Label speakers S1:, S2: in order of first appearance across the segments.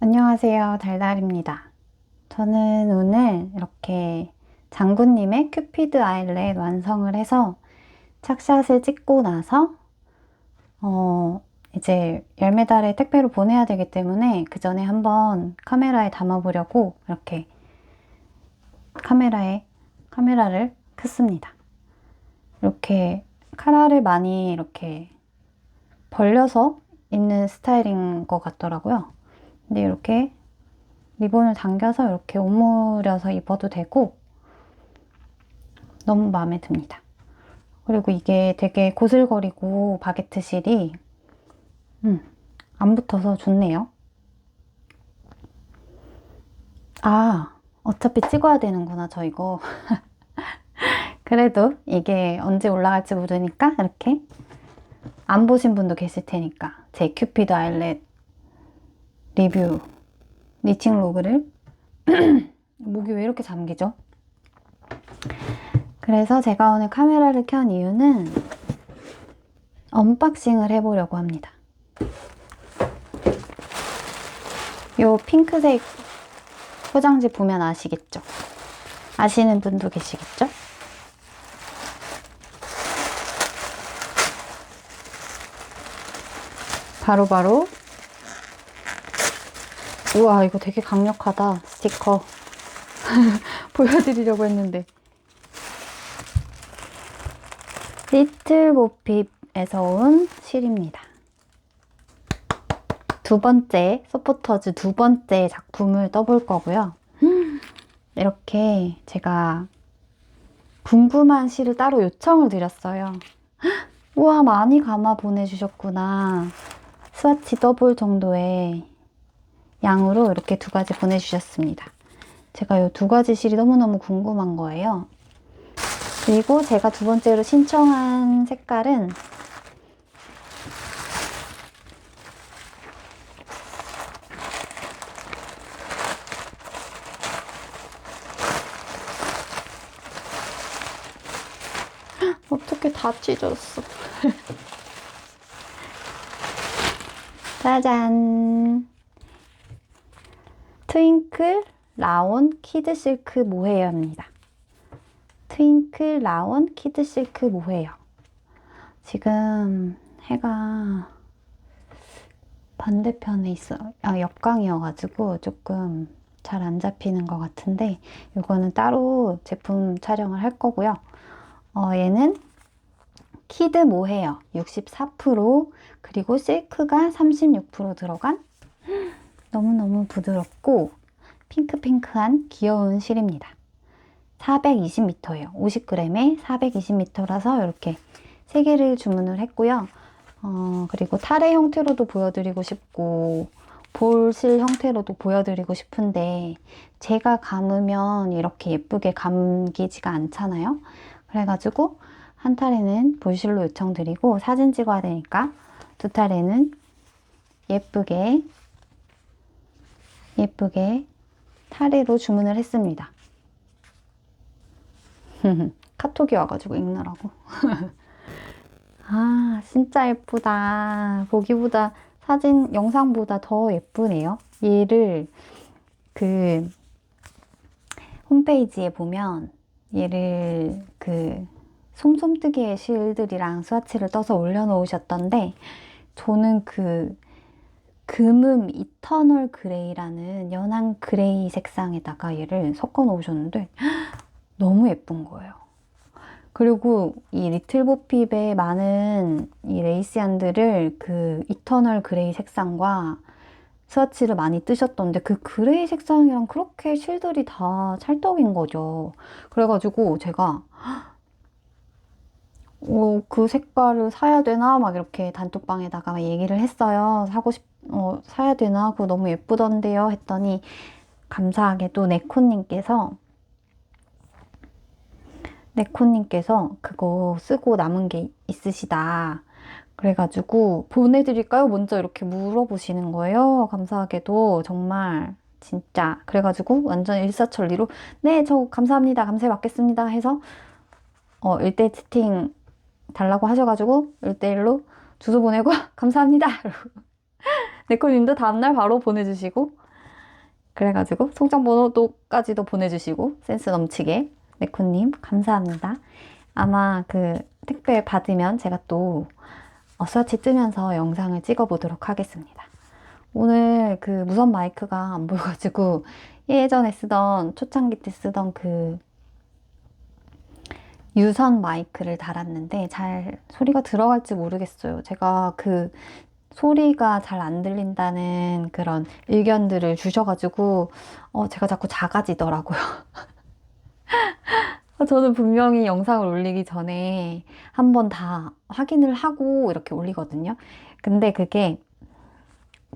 S1: 안녕하세요. 달달입니다. 저는 오늘 이렇게 장군님의 큐피드 아일렛 완성을 해서 착샷을 찍고 나서 어 이제 열매달에 택배로 보내야 되기 때문에 그 전에 한번 카메라에 담아보려고 이렇게 카메라에 카메라를 켰습니다. 이렇게 카라를 많이 이렇게 벌려서 입는 스타일인 것 같더라고요. 근데 이렇게 리본을 당겨서 이렇게 오므려서 입어도 되고 너무 마음에 듭니다. 그리고 이게 되게 고슬거리고 바게트 실이 음, 안 붙어서 좋네요. 아, 어차피 찍어야 되는구나, 저 이거. 그래도 이게 언제 올라갈지 모르니까 이렇게 안 보신 분도 계실 테니까 제 큐피드 아일렛 리뷰 리칭 로그를 목이 왜 이렇게 잠기죠? 그래서 제가 오늘 카메라를 켠 이유는 언박싱을 해보려고 합니다. 요 핑크색 포장지 보면 아시겠죠? 아시는 분도 계시겠죠? 바로바로 바로 우와 이거 되게 강력하다. 스티커. 보여드리려고 했는데. 리틀 보핍에서 온 실입니다. 두 번째 서포터즈 두 번째 작품을 떠볼 거고요. 이렇게 제가 궁금한 실을 따로 요청을 드렸어요. 우와 많이 감아 보내주셨구나. 스와치 떠볼 정도의 양으로 이렇게 두 가지 보내주셨습니다. 제가 이 두 가지 실이 너무너무 궁금한 거예요. 그리고 제가 두 번째로 신청한 색깔은 어떻게 다 찢었어. 짜잔! 트윙클 라온 키드 실크 모헤어입니다. 트윙클 라온 키드 실크 모헤어. 지금 해가 반대편에 있어, 아, 역광이어가지고 조금 잘 안 잡히는 것 같은데, 이거는 따로 제품 촬영을 할 거고요. 어, 얘는 키드 모헤어 64% 그리고 실크가 36% 들어간 너무너무 부드럽고 핑크핑크한 귀여운 실입니다. 420m예요. 50g에 420m라서 이렇게 3개를 주문을 했고요. 어, 그리고 타레 형태로도 보여드리고 싶고 볼실 형태로도 보여드리고 싶은데 제가 감으면 이렇게 예쁘게 감기지가 않잖아요. 그래가지고 한 타레는 볼실로 요청드리고 사진 찍어야 되니까 두 타레는 예쁘게 예쁘게 타레로 주문을 했습니다. 카톡이 와가지고 읽느라고. 아, 진짜 예쁘다. 보기보다 사진, 영상보다 더 예쁘네요. 얘를 그 홈페이지에 보면 얘를 그 솜솜뜨기의 실들이랑 스와치를 떠서 올려놓으셨던데 저는 그 금음 이터널 그레이라는 연한 그레이 색상에다가 얘를 섞어 놓으셨는데 너무 예쁜 거예요. 그리고 이 리틀 보핍의 많은 이 레이스얀들을 그 이터널 그레이 색상과 스와치를 많이 뜨셨던데 그 그레이 색상이랑 그렇게 실들이 다 찰떡인 거죠. 그래가지고 제가 어, 그 색깔을 사야 되나 막 이렇게 단톡방에다가 얘기를 했어요. 사고 싶 어, 사야 되나? 그거 너무 예쁘던데요? 했더니 감사하게도 네코님께서 네코님께서 그거 쓰고 남은 게 있으시다. 그래가지고 보내드릴까요? 먼저 이렇게 물어보시는 거예요. 감사하게도 정말 진짜 그래가지고 완전 일사천리로 네 저 감사합니다 감사히 받겠습니다 해서 어 1대 채팅 달라고 하셔가지고 1대1로 주소 보내고 감사합니다 네코님도 다음날 바로 보내주시고 그래가지고 송장 번호도까지도 보내주시고 센스 넘치게 네코님 감사합니다. 아마 그 택배 받으면 제가 또 어, 스와치 뜨면서 영상을 찍어보도록 하겠습니다. 오늘 그 무선 마이크가 안 보여가지고 예전에 쓰던 초창기 때 쓰던 그 유선 마이크를 달았는데 잘 소리가 들어갈지 모르겠어요. 제가 그 소리가 잘 안 들린다는 그런 의견들을 주셔가지고 어, 제가 자꾸 작아지더라고요. 저는 분명히 영상을 올리기 전에 한번 다 확인을 하고 이렇게 올리거든요. 근데 그게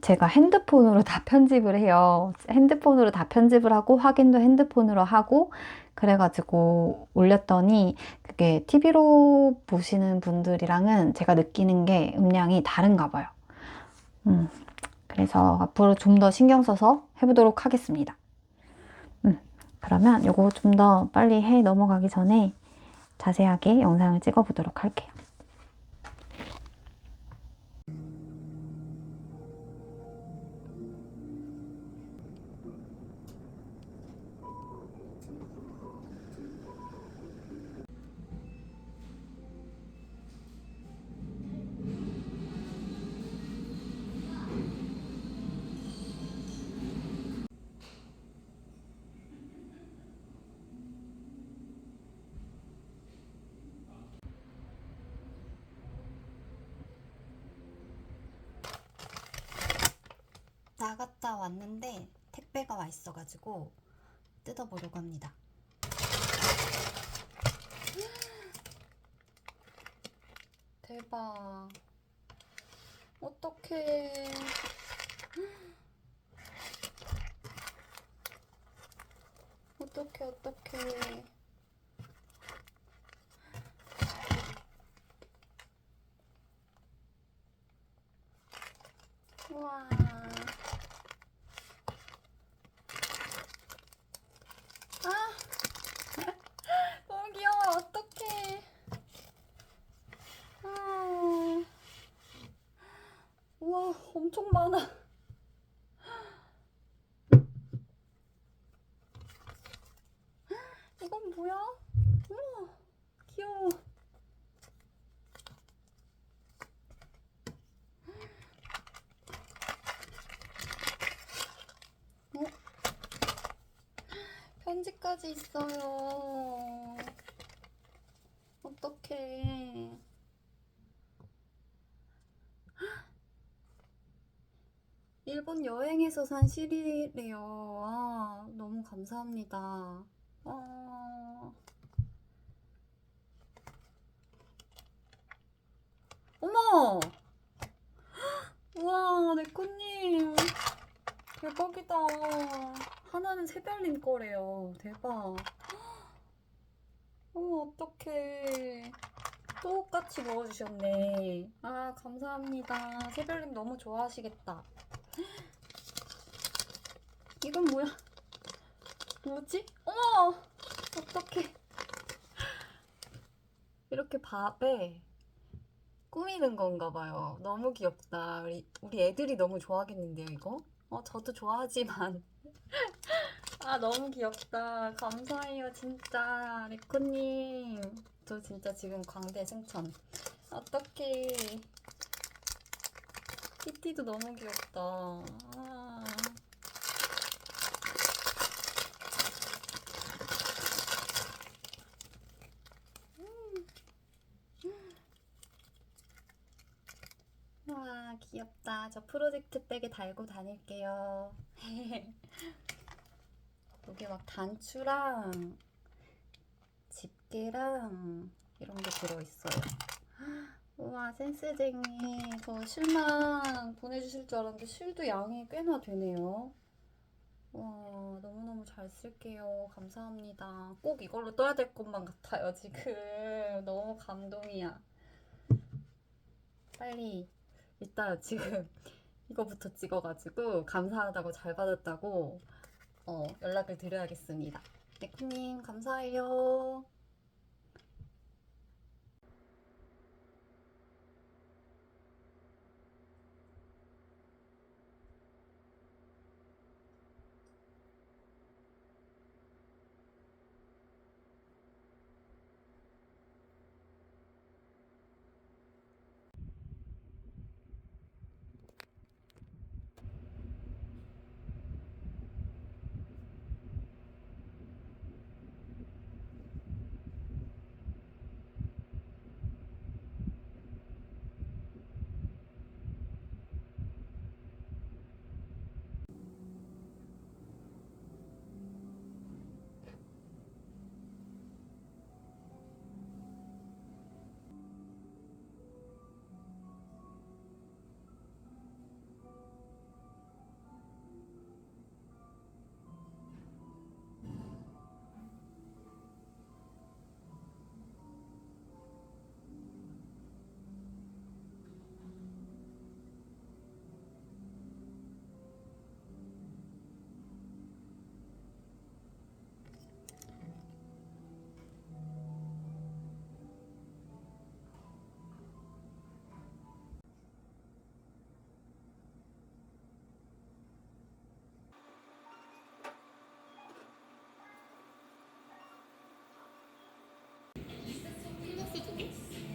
S1: 제가 핸드폰으로 다 편집을 해요. 핸드폰으로 다 편집을 하고 확인도 핸드폰으로 하고 그래가지고 올렸더니 그게 TV로 보시는 분들이랑은 제가 느끼는 게 음량이 다른가 봐요. 음, 그래서 앞으로 좀 더 신경 써서 해보도록 하겠습니다. 음, 그러면 요거 좀 더 빨리 해 넘어가기 전에 자세하게 영상을 찍어 보도록 할게요. 왔는데 택배가 와 있어가지고 뜯어보려고 합니다. 대박. 어떡해. 어떡해, 어떡해. 우와. 아! 너무 귀여워. 어떡해. 아. 우와, 엄청 많아. 이건 뭐야? 우와, 귀여워. 어? 편지까지 있어요. 어떡해. 일본 여행에서 산 실이래요. 아, 너무 감사합니다. 아. 어머! 우와, 네코님. 대박이다. 하나는 새별님 거래요. 대박. 어머, 어떡해. 똑같이 먹어주셨네. 아, 감사합니다. 새별님 너무 좋아하시겠다. 이건 뭐야? 뭐지? 어머! 어떡해. 이렇게 밥에 꾸미는 건가 봐요. 너무 귀엽다. 우리, 우리 애들이 너무 좋아하겠는데요, 이거? 어, 저도 좋아하지만. 아, 너무 귀엽다. 감사해요, 진짜. 리코님. 저 진짜 지금 광대 승천. 어떡해. 키티도 너무 귀엽다. 아. 와, 귀엽다. 저 프로젝트 백에 달고 다닐게요. 여기 막 단추랑 집게랑 이런 게 들어있어요. 우와, 센스쟁이. 저 실만 보내주실 줄 알았는데 실도 양이 꽤나 되네요. 와, 너무너무 잘 쓸게요. 감사합니다. 꼭 이걸로 떠야 될 것만 같아요, 지금. 너무 감동이야. 빨리 일단 지금 이거부터 찍어가지고 감사하다고 잘 받았다고 어, 연락을 드려야겠습니다. 네코님 감사해요.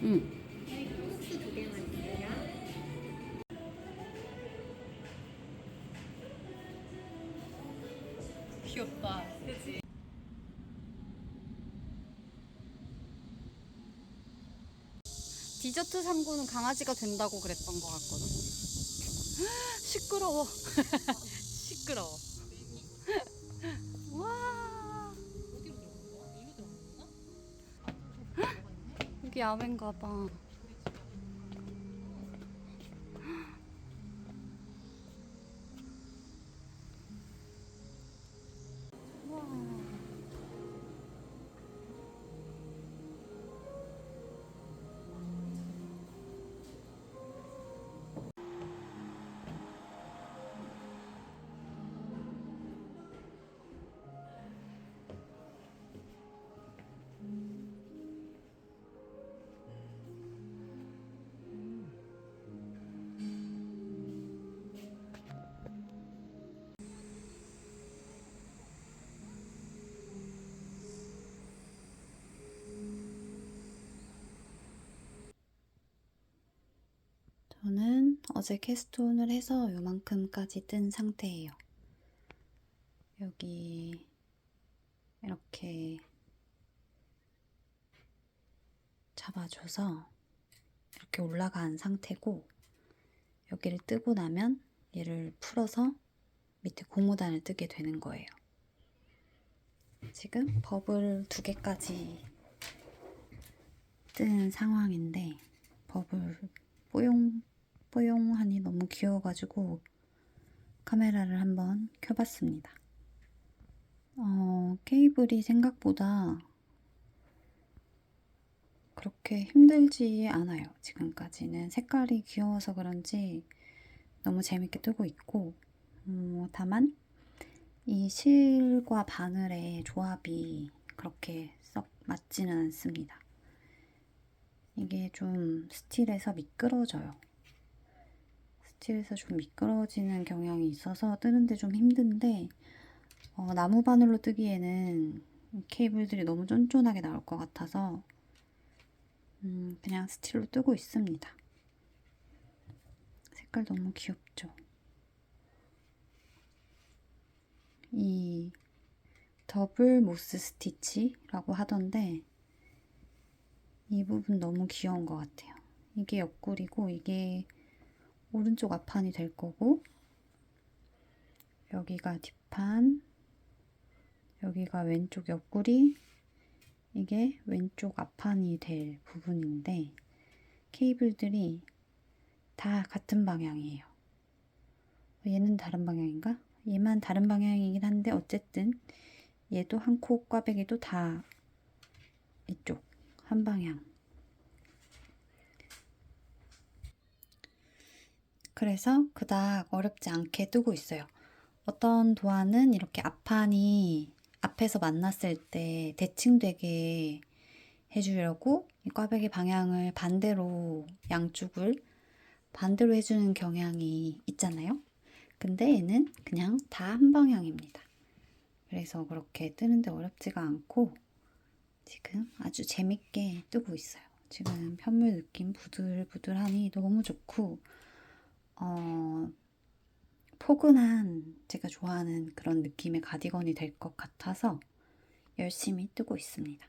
S1: 응. 귀엽다. 그지? 디저트 상구는 강아지가 된다고 그랬던 것 같거든. 시끄러워. 시끄러워. 여기 야외인가 봐. 어제 캐스톤을 해서 요만큼까지 뜬 상태예요. 여기 이렇게 잡아줘서 이렇게 올라간 상태고 여기를 뜨고 나면 얘를 풀어서 밑에 고무단을 뜨게 되는 거예요. 지금 버블 두 개까지 뜬 상황인데 버블 뽀용 뽀용하니 너무 귀여워가지고 카메라를 한번 켜봤습니다. 어, 케이블이 생각보다 그렇게 힘들지 않아요. 지금까지는 색깔이 귀여워서 그런지 너무 재밌게 뜨고 있고 어, 다만 이 실과 바늘의 조합이 그렇게 썩 맞지는 않습니다. 이게 좀 스틸에서 미끄러져요. 스틸에서 좀 미끄러지는 경향이 있어서 뜨는데 좀 힘든데 어, 나무 바늘로 뜨기에는 케이블들이 너무 쫀쫀하게 나올 것 같아서 음, 그냥 스틸로 뜨고 있습니다. 색깔 너무 귀엽죠? 이 더블 모스 스티치라고 하던데 이 부분 너무 귀여운 것 같아요. 이게 옆구리고 이게 오른쪽 앞판이 될 거고 여기가 뒷판 여기가 왼쪽 옆구리 이게 왼쪽 앞판이 될 부분인데 케이블들이 다 같은 방향이에요. 얘는 다른 방향인가? 얘만 다른 방향이긴 한데 어쨌든 얘도 한코 꽈배기도 다 이쪽 한 방향. 그래서 그닥 어렵지 않게 뜨고 있어요. 어떤 도안은 이렇게 앞판이 앞에서 만났을 때 대칭되게 해주려고 이 꽈배기 방향을 반대로 양쪽을 반대로 해주는 경향이 있잖아요. 근데 얘는 그냥 다 한 방향입니다. 그래서 그렇게 뜨는데 어렵지가 않고 지금 아주 재밌게 뜨고 있어요. 지금 편물 느낌 부들부들하니 너무 좋고 어, 포근한 제가 좋아하는 그런 느낌의 가디건이 될 것 같아서 열심히 뜨고 있습니다.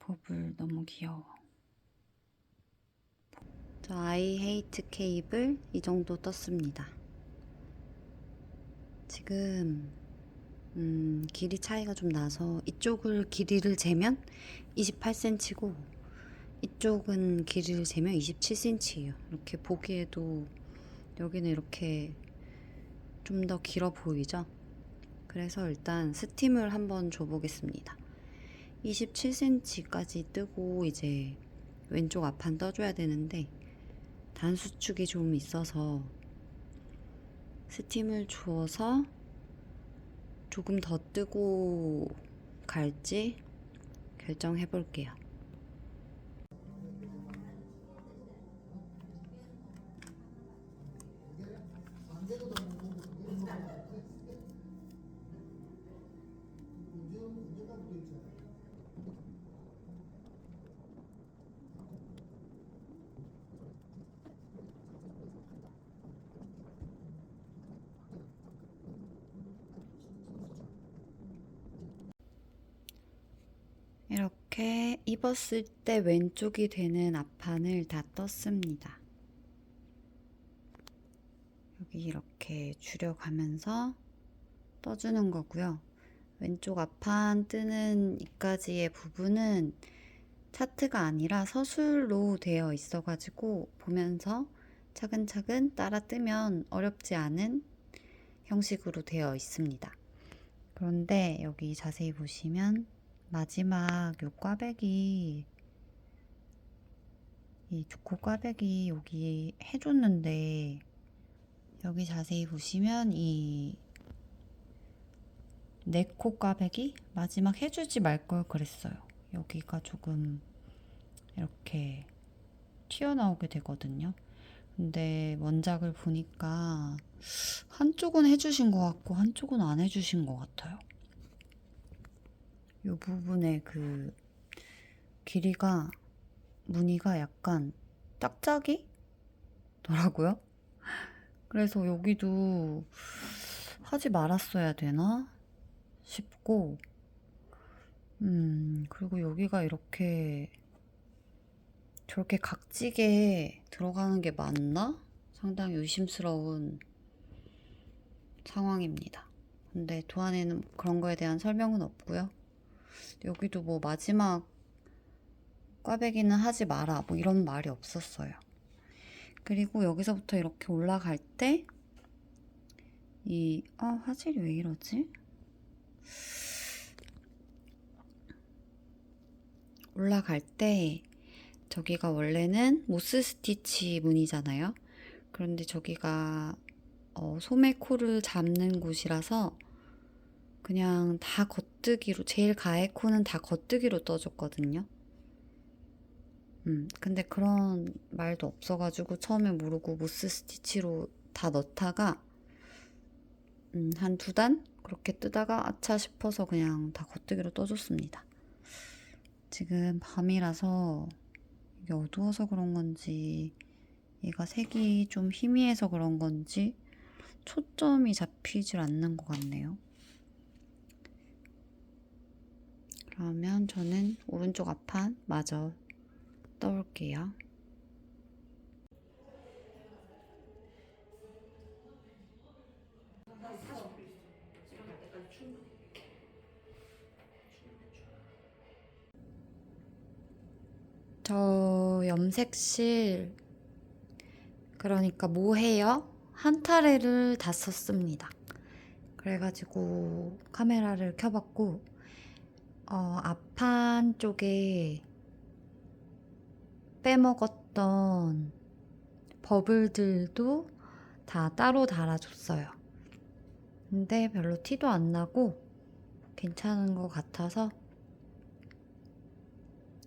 S1: 버블 너무 귀여워. 저 아이 헤이트 케이블 이 정도 떴습니다. 지금 음, 길이 차이가 좀 나서 이쪽을 길이를 재면 28cm고 이쪽은 길이를 재면 27cm예요. 이렇게 보기에도 여기는 이렇게 좀 더 길어 보이죠? 그래서 일단 스팀을 한번 줘보겠습니다. 27cm까지 뜨고 이제 왼쪽 앞판 떠줘야 되는데 단수축이 좀 있어서 스팀을 주어서 조금 더 뜨고 갈지 결정해 볼게요. 입었을 때 왼쪽이 되는 앞판을 다 떴습니다. 여기 이렇게 줄여가면서 떠주는 거고요. 왼쪽 앞판 뜨는 이까지의 부분은 차트가 아니라 서술로 되어 있어가지고 보면서 차근차근 따라 뜨면 어렵지 않은 형식으로 되어 있습니다. 그런데 여기 자세히 보시면 마지막 요 꽈배기 이 조코 꽈배기 여기 해줬는데 여기 자세히 보시면 이 네코 꽈배기 마지막 해주지 말 걸 그랬어요. 여기가 조금 이렇게 튀어나오게 되거든요. 근데 원작을 보니까 한쪽은 해주신 것 같고 한쪽은 안 해주신 것 같아요. 이 부분에 그 길이가 무늬가 약간 짝짝이더라고요. 그래서 여기도 하지 말았어야 되나 싶고, 음, 그리고 여기가 이렇게 저렇게 각지게 들어가는 게 맞나? 상당히 의심스러운 상황입니다. 근데 도안에는 그런 거에 대한 설명은 없고요. 여기도 뭐 마지막 꽈배기는 하지 마라 뭐 이런 말이 없었어요. 그리고 여기서부터 이렇게 올라갈 때 이, 아, 화질이 왜 이러지? 올라갈 때 저기가 원래는 모스 스티치 무늬잖아요. 그런데 저기가 어, 소매 코를 잡는 곳이라서 그냥 다 겉뜨기로 제일 가해 코는 다 겉뜨기로 떠줬거든요. 음, 근데 그런 말도 없어가지고 처음에 모르고 모스 스티치로 다 넣다가 음, 한 두 단 그렇게 뜨다가 아차 싶어서 그냥 다 겉뜨기로 떠줬습니다. 지금 밤이라서 이게 어두워서 그런 건지 얘가 색이 좀 희미해서 그런 건지 초점이 잡히질 않는 것 같네요. 그러면 저는 오른쪽 앞판 마저 떠올게요. 저 염색실 그러니까 모헤어 한 타레를 다 썼습니다. 그래가지고 카메라를 켜봤고 어, 앞판 쪽에 빼먹었던 버블들도 다 따로 달아줬어요. 근데 별로 티도 안 나고 괜찮은 것 같아서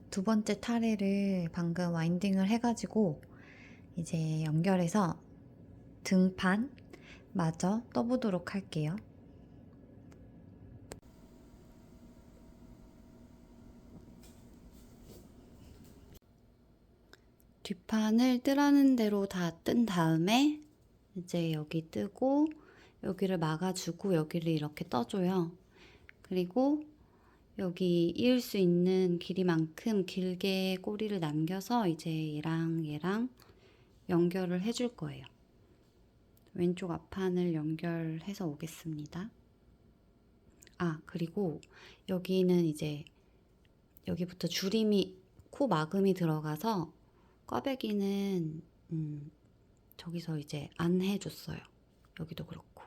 S1: 두 번째 타레를 방금 와인딩을 해가지고 이제 연결해서 등판 마저 떠보도록 할게요. 뒷판을 뜨라는 대로 다 뜬 다음에 이제 여기 뜨고 여기를 막아주고 여기를 이렇게 떠줘요. 그리고 여기 이을 수 있는 길이만큼 길게 꼬리를 남겨서 이제 얘랑 얘랑 연결을 해줄 거예요. 왼쪽 앞판을 연결해서 오겠습니다. 아, 그리고 여기는 이제 여기부터 주림이 코 막음이 들어가서 꽈배기는 음, 저기서 이제 안 해줬어요. 여기도 그렇고.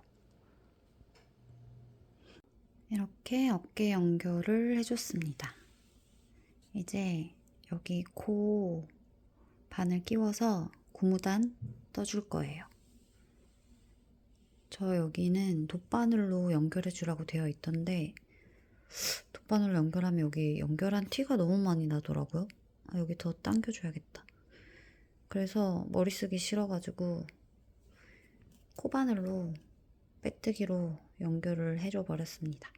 S1: 이렇게 어깨 연결을 해줬습니다. 이제 여기 코 반을 끼워서 고무단 떠줄 거예요. 저 여기는 돗바늘로 연결해 주라고 되어 있던데 돗바늘로 연결하면 여기 연결한 티가 너무 많이 나더라고요. 아, 여기 더 당겨줘야겠다. 그래서 머리 쓰기 싫어가지고 코바늘로 빼뜨기로 연결을 해줘 버렸습니다.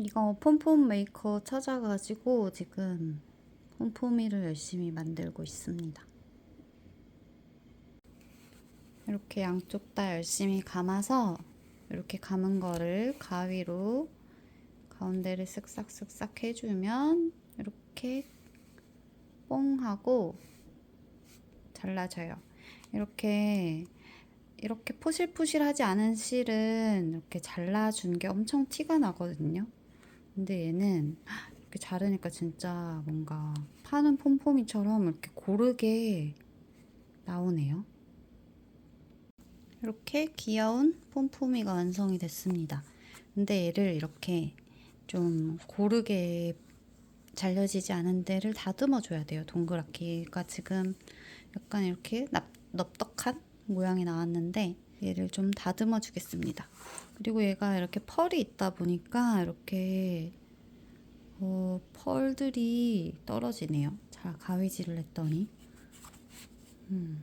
S1: 이거 폼폼 메이커 찾아가지고 지금 폼폼이를 열심히 만들고 있습니다. 이렇게 양쪽 다 열심히 감아서 이렇게 감은 거를 가위로 가운데를 쓱싹쓱싹 해주면 이렇게 뽕 하고 잘라져요. 이렇게 이렇게 포실포실하지 않은 실은 이렇게 잘라준 게 엄청 티가 나거든요. 근데 얘는 이렇게 자르니까 진짜 뭔가 파는 폼폼이처럼 이렇게 고르게 나오네요. 이렇게 귀여운 폼폼이가 완성이 됐습니다. 근데 얘를 이렇게 좀 고르게 잘려지지 않은 데를 다듬어 줘야 돼요. 동그랗게가 지금 약간 이렇게 납, 넙떡한 모양이 나왔는데 얘를 좀 다듬어 주겠습니다. 그리고 얘가 이렇게 펄이 있다 보니까 이렇게 어, 펄들이 떨어지네요. 잘 가위질을 했더니 음.